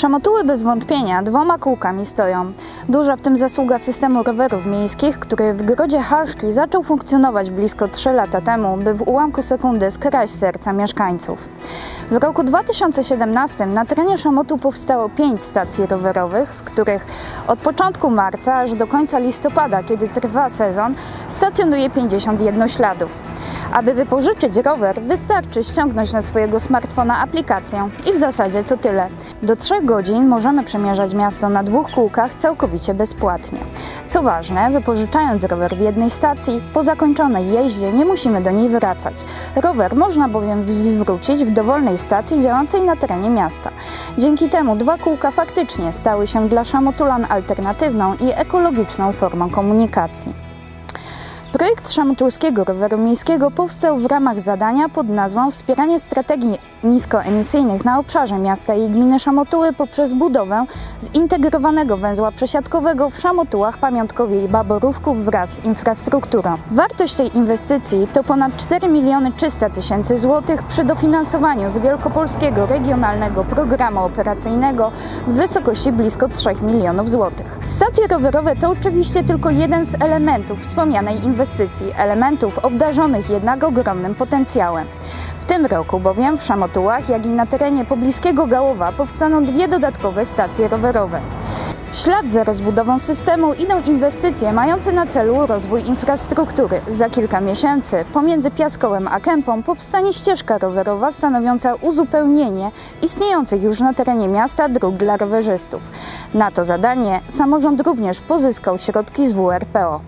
Szamotuły bez wątpienia dwoma kółkami stoją. Duża w tym zasługa systemu rowerów miejskich, który w Grodzie Halszki zaczął funkcjonować blisko 3 lata temu, by w ułamku sekundy skraść serca mieszkańców. W roku 2017 na terenie Szamotu powstało 5 stacji rowerowych, w których od początku marca aż do końca listopada, kiedy trwa sezon, stacjonuje 50 jednośladów. Aby wypożyczyć rower, wystarczy ściągnąć na swojego smartfona aplikację i w zasadzie to tyle. Do 3 godzin możemy przemierzać miasto na dwóch kółkach całkowicie bezpłatnie. Co ważne, wypożyczając rower w jednej stacji, po zakończonej jeździe nie musimy do niej wracać. Rower można bowiem zwrócić w dowolnej stacji działającej na terenie miasta. Dzięki temu dwa kółka faktycznie stały się dla szamotulan alternatywną i ekologiczną formą komunikacji. Projekt Szamotulskiego Roweru Miejskiego powstał w ramach zadania pod nazwą Wspieranie strategii niskoemisyjnych na obszarze miasta i gminy Szamotuły poprzez budowę zintegrowanego węzła przesiadkowego w Szamotułach, Pamiątkowie i Baborówków wraz z infrastrukturą. Wartość tej inwestycji to ponad 4 miliony 300 tysięcy złotych przy dofinansowaniu z Wielkopolskiego Regionalnego Programu Operacyjnego w wysokości blisko 3 milionów złotych. Stacje rowerowe to oczywiście tylko jeden z elementów wspomnianej inwestycji, elementów obdarzonych jednak ogromnym potencjałem. Tym roku bowiem w Szamotułach, jak i na terenie pobliskiego Gałowa powstaną dwie dodatkowe stacje rowerowe. W ślad za rozbudową systemu idą inwestycje mające na celu rozwój infrastruktury. Za kilka miesięcy pomiędzy Piaskołem a Kępą powstanie ścieżka rowerowa stanowiąca uzupełnienie istniejących już na terenie miasta dróg dla rowerzystów. Na to zadanie samorząd również pozyskał środki z WRPO.